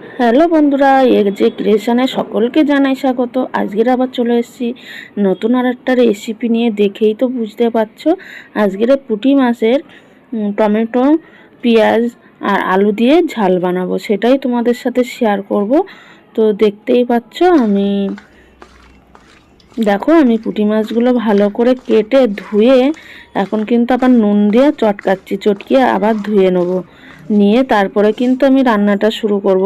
Hello বন্ধুরা এ যে ক্রিয়েশনে সকলকে জানাই স্বাগত। আজকের আবার চলে এসেছি নতুন আর একটা রেসিপি নিয়ে, দেখেই তো বুঝতে পারছ। আজকের পুঁটি মাছের টমেটো, পেঁয়াজ আর আলু দিয়ে ঝাল বানাবো, সেটাই তোমাদের সাথে শেয়ার করব। তো দেখতেই পাচ্ছ, আমি দেখো, আমি পুঁটি মাছগুলো ভালো করে কেটে ধুয়ে এখন কিন্তু আবার নুন দিয়ে চটকাচ্ছি, চটকিয়ে আবার ধুয়ে নেব। নিয়ে তারপরে কিন্তু আমি রান্নাটা শুরু করব।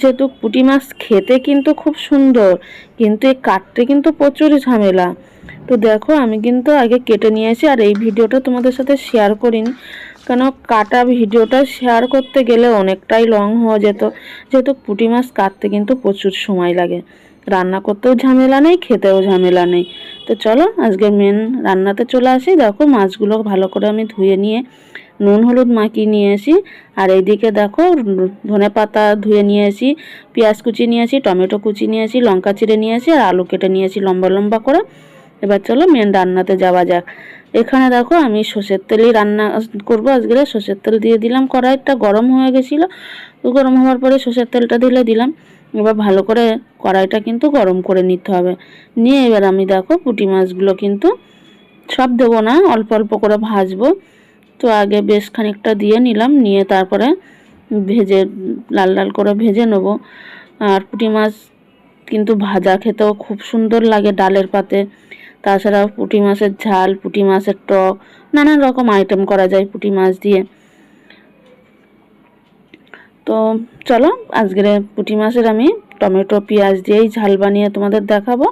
যেহেতু পুঁটি মাছ খেতে কিন্তু খুব সুন্দর, কিন্তু এই কাটতে কিন্তু প্রচুর ঝামেলা। তো দেখো, আমি কিন্তু আগে কেটে নিয়েছি আর এই ভিডিওটা তোমাদের সাথে শেয়ার করিনি। কেন, কাটা ভিডিওটা শেয়ার করতে গেলে অনেকটাই লং হয়ে যেত। যেহেতু পুঁটি মাছ কাটতে কিন্তু প্রচুর সময় লাগে। রান্না করতেও ঝামেলা নেই, খেতেও ঝামেলা নেই। তো চলো, আজকে মেন রান্নাতে চলে আসি। দেখো, মাছগুলো ভালো করে আমি ধুয়ে নিয়ে, নুন হলুদ মাখিয়ে নিয়ে আসি। আর এইদিকে দেখো, ধনে পাতা ধুয়ে নিয়ে আসি, পেঁয়াজ কুচি নিয়ে আসি, টমেটো কুচি নিয়ে আসি, লঙ্কা চিড়ে নিয়ে আসি, আর আলু কেটে নিয়ে আসি লম্বা লম্বা করে। এবার চলো মেন রান্নাতে যাওয়া যাক। এখানে দেখো, আমি সর্ষের তেলেই রান্না করব আজকে। সর্ষের তেল দিয়ে দিলাম, কড়াইটা গরম হয়ে গেছিল। গরম হওয়ার পরে সর্ষের তেলটা দিলে দিলাম। এবার ভালো করে কড়াইটা কিন্তু গরম করে নিতে হবে। নিয়ে এবার আমি দেখো পুঁটি মাছগুলো কিন্তু সব দেবো না, অল্প অল্প করে ভাজবো। তো আগে বেশ খানিকটা দিয়ে নিলাম, নিয়ে তারপরে ভেজে লাল লাল করে ভেজে নেব। আর পুঁটি মাছ কিন্তু ভাজা খেতেও খুব সুন্দর লাগে ডালের পাতে। তাছাড়া পুঁটি মাছের ঝাল, পুঁটি মাছের টক, নানান রকম আইটেম করা যায় পুঁটি মাছ দিয়ে। তো চলো, আজকের পুঁটি মাছের আমি টমেটো, পেঁয়াজ দিয়েই ঝাল বানিয়ে তোমাদের দেখাবো।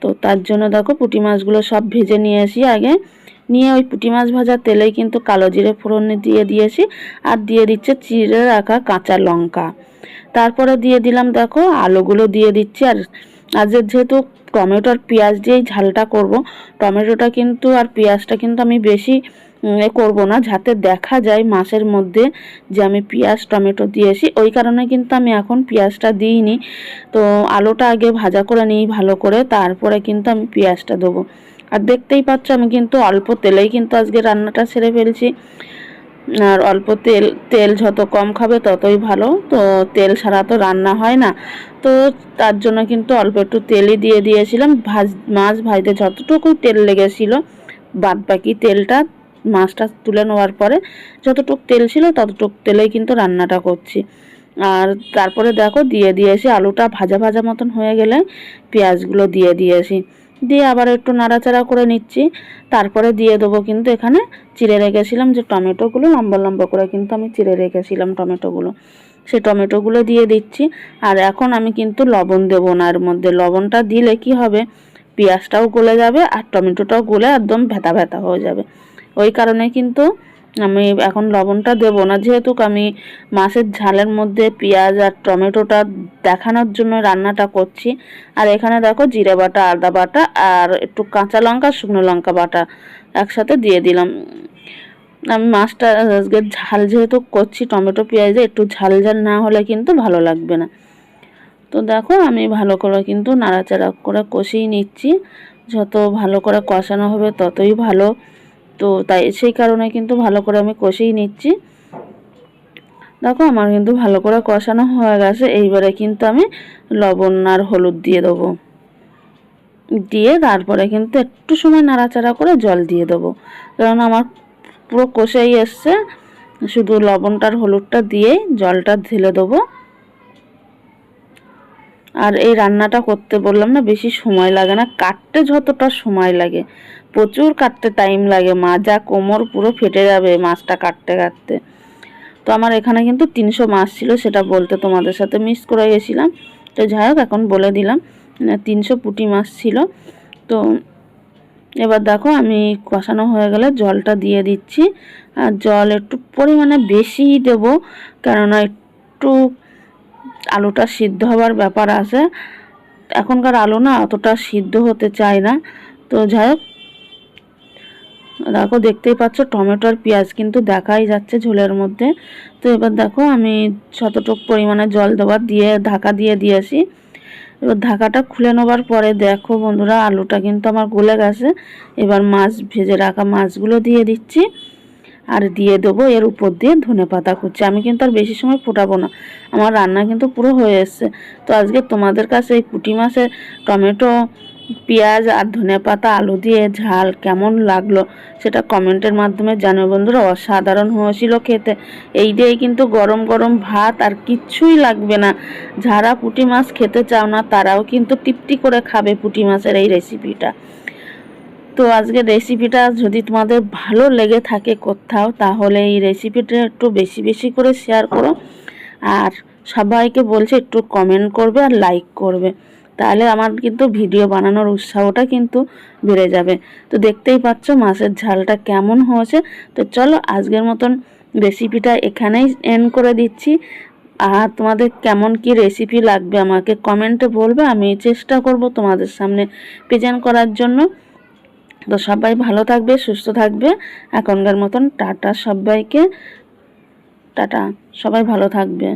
তো তার জন্য দেখো পুঁটি মাছগুলো সব ভেজে নিয়ে আসি আগে। নিয়ে ওই পুঁটি মাছ ভাজার তেলেই কিন্তু কালো জিরে ফোড়নে দিয়ে দিয়েছি আর দিয়ে দিচ্ছে চিড়ে রাখা কাঁচা লঙ্কা। তারপরে দিয়ে দিলাম দেখো আলুগুলো দিয়ে দিচ্ছি আর আজকে যেহেতু টমেটো আর পেঁয়াজ দিয়েই ঝালটা করব, টমেটোটা কিন্তু আর পেঁয়াজটা কিন্তু আমি বেশি করব না। যাতে দেখা যায় মাছের মধ্যে যে আমি পেঁয়াজ, টমেটো দিয়েছি ওই কারণে কিন্তু আমি এখন পেঁয়াজটা দিইনি। তো আলুটা আগে ভাজা করে নিই ভালো করে। তারপরে কিন্তু আমি পেঁয়াজটা দেবো। আর দেখতেই পাচ্ছ আমি কিন্তু অল্প তেলেই কিন্তু আজকে রান্নাটা সেরে ফেলছি। আর অল্প তেল তেল যত কম খাবে ততই ভালো। তো তেল ছাড়া তো রান্না হয় না। তো তার জন্য কিন্তু অল্প একটু তেলই দিয়ে দিয়েছিলাম। ভাজ, মাছ ভাজতে যতটুকু তেল লেগেছিল বাদ বাকি তেলটা মাছটা তুলে নেওয়ার পরে যতটুক তেল ছিল ততটুক তেলেই কিন্তু রান্নাটা করছি। আর তারপরে দেখো দিয়ে দিয়েছি আলুটা ভাজা ভাজা মতন হয়ে গেলে পেঁয়াজগুলো দিয়ে দিয়েছি দিয়ে আবার একটু নাড়াচাড়া করে নিচ্ছি। তারপরে দিয়ে দেবো কিন্তু এখানে চিড়ে রেখেছিলাম যে টমেটোগুলো, লম্বা লম্বা করে কিন্তু আমি চিড়ে রেখেছিলাম টমেটোগুলো। সে টমেটোগুলো দিয়ে দিচ্ছি। আর এখন আমি কিন্তু লবণ দেবো না এর মধ্যে। লবণটা দিলে কি হবে? পেঁয়াজটাও গলে যাবে আর টমেটোটাও গলে একদম ভেতা ভেতা হয়ে যাবে। ওই কারণে কিন্তু আমি এখন লবণটা দেবো না। যেহেতু আমি মাছের ঝালের মধ্যে পেঁয়াজ আর টমেটোটা দেখানোর জন্য রান্নাটা করছি। আর এখানে দেখো জিরে বাটা, আদা বাটা আর একটু কাঁচা লঙ্কা, শুকনো লঙ্কা বাটা একসাথে দিয়ে দিলাম। আমি মাছটা আজকে ঝাল যেহেতু করছি, টমেটো, পেঁয়াজে একটু ঝাল ঝাল না হলে কিন্তু ভালো লাগবে না। তো দেখো আমি ভালো করে কিন্তু নাড়াচাড়া করে কষিয়ে নিচ্ছি। যত ভালো করে কষানো হবে ততই ভালো। তো তাই সেই কারণে কিন্তু ভালো করে আমি কষিয়ে নিচ্ছি। দেখো আমার কিন্তু ভালো করে কষানো হয়ে গেছে। এইবারে কিন্তু আমি লবণ আর হলুদ দিয়ে দেবো। দিয়ে তারপরে কিন্তু একটু সময় নাড়াচাড়া করে জল দিয়ে দেবো। কারণ আমার পুরো কষেই এসছে। শুধু লবণটার হলুদটা দিয়ে জলটা ঢেলে দেবো। আর এই রান্নাটা করতে বললাম না, বেশি সময় লাগে না। কাটতে যতটা সময় লাগে। প্রচুর কাটতে টাইম লাগে মাজা কোমর পুরো ফেটে যাবে মাছটা কাটতে কাটতে। তো আমার এখানে কিন্তু তিনশো মাছ ছিল, সেটা বলতে তোমাদের সাথে মিস করে গেছিলাম। তো যাই হোক, এখন বলে দিলাম তিনশো পুঁটি মাছ ছিল। তো এবার দেখো, আমি কষানো হয়ে গেলে জলটা দিয়ে দিচ্ছি। আর জল একটু পরিমাণে বেশিই দেব, কেননা একটু আলুটা সিদ্ধ হবার ব্যাপার আছে। এখনকার আলু না অতটা সিদ্ধ হতে চায় না। তো যাই হোক দেখো, দেখতেই পাচ্ছ, টমেটো আর পেঁয়াজ কিন্তু দেখাই যাচ্ছে ঝোলের মধ্যে। তো এবার দেখো, আমি যতটুক পরিমাণে জল দেওয়ার দিয়ে, ঢাকা দিয়ে দিয়েছি। এবার ঢাকাটা খুলে নেবার পরে দেখো বন্ধুরা, আলুটা কিন্তু আমার গলে গেছে। এবার মাছ, ভেজে রাখা মাছগুলো দিয়ে দিচ্ছি। আর দিয়ে দেবো এর উপর দিয়ে ধনে পাতা কুচি। আমি কিন্তু আর বেশি সময় ফোটাবো না, আমার রান্না কিন্তু পুরো হয়ে এসছে। তো আজকে তোমাদের কাছে এই পুঁটি মাছের টমেটো পেঁয়াজ আর ধনে পাতা, আলু দিয়ে ঝাল কেমন লাগল সেটা কমেন্টের মাধ্যমে জানাবে বন্ধুরা। অসাধারণ হয়েছিল খেতে। এই দিয়েই কিন্তু গরম গরম ভাত আর কিচ্ছুই লাগবে না। যারা পুঁটি মাছ খেতে চাও না, তারাও কিন্তু তৃপ্তি করে খাবে পুঁটি মাছের এই রেসিপিটা তো আজকে রেসিপিটা যদি তোমাদের ভালো লেগে থাকে কোথাও, তাহলে এই রেসিপিটা একটু বেশি বেশি করে শেয়ার করো। আর সবাইকে বলছে, একটু কমেন্ট করবে আর লাইক করবে। তাহলে আমার কিন্তু ভিডিও বানানোর উৎসাহটা কিন্তু বেড়ে যাবে। তো দেখতেই পাচ্ছ মাছের ঝালটা কেমন হয়েছে। তো চলো আজকের মতন রেসিপিটা এখানেই এন্ড করে দিচ্ছি। আর তোমাদের কেমন কি রেসিপি লাগবে আমাকে কমেন্টে বলবে, আমি চেষ্টা করব তোমাদের সামনে প্রেজেন্ট করার জন্য। তো সবাই ভালো থাকবে, সুস্থ থাকবে। এখনকার মতন টাটা সবাইকে। টাটা, সবাই ভালো থাকবে।